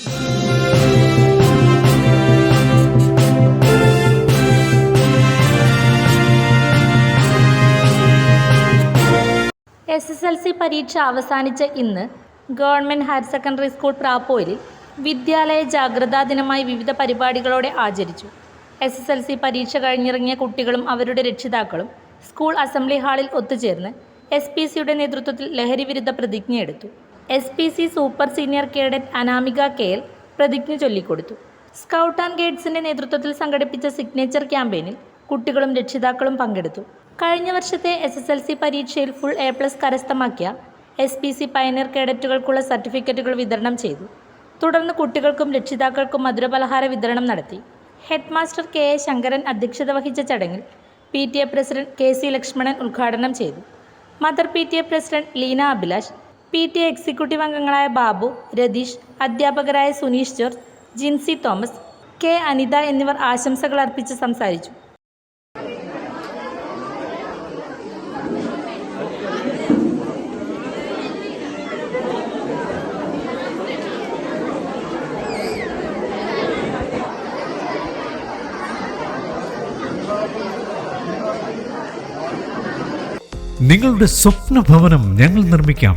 S S L C പരീക്ഷ അവസാനിച്ച ഇന്ന് ഗവൺമെന്റ് ഹയർ സെക്കൻഡറി സ്കൂൾ പ്രാപ്പോയിലിൽ വിദ്യാലയ ജാഗ്രതാ ദിനമായി വിവിധ പരിപാടികളോടെ ആചരിച്ചു. എസ് എസ് എൽ സി പരീക്ഷ കഴിഞ്ഞിറങ്ങിയ കുട്ടികളും അവരുടെ രക്ഷിതാക്കളും സ്കൂൾ അസംബ്ലി ഹാളിൽ ഒത്തുചേർന്ന് എസ് പി സിയുടെ നേതൃത്വത്തിൽ ലഹരി വിരുദ്ധ പ്രതിജ്ഞയെടുത്തു. S P C super senior cadet Anamika K L പ്രതിജ്ഞ ചൊല്ലിക്കൊടുത്തു. സ്കൗട്ട് ആൻഡ് ഗൈഡ്സിന്റെ നേതൃത്വത്തിൽ സംഘടിപ്പിച്ച സിഗ്നേച്ചർ ക്യാമ്പയിനിൽ കുട്ടികളും രക്ഷിതാക്കളും പങ്കെടുത്തു. കഴിഞ്ഞ വർഷത്തെ എസ് എസ് എൽ സി പരീക്ഷയിൽ ഫുൾ എ പ്ലസ് കരസ്ഥമാക്കിയ എസ് പി സി പയനീർ കേഡറ്റുകൾക്കുള്ള സർട്ടിഫിക്കറ്റുകൾ വിതരണം ചെയ്തു. തുടർന്ന് കുട്ടികൾക്കും രക്ഷിതാക്കൾക്കും മധുരപലഹാര വിതരണം നടത്തി. Head master K A Sankaran അധ്യക്ഷത വഹിച്ച ചടങ്ങിൽ P T A president K C Lakshmanan ഉദ്ഘാടനം ചെയ്തു. Mother P T A president Leena Abhilash P T executive അംഗങ്ങളായ ബാബു രതീഷ് അധ്യാപകരായ Suneesh George Jincy Thomas K Anitha എന്നിവർ ആശംസകൾ അർപ്പിച്ച് സംസാരിച്ചു. നിങ്ങളുടെ സ്വപ്ന ഭവനം ഞങ്ങൾ നിർമ്മിക്കാം.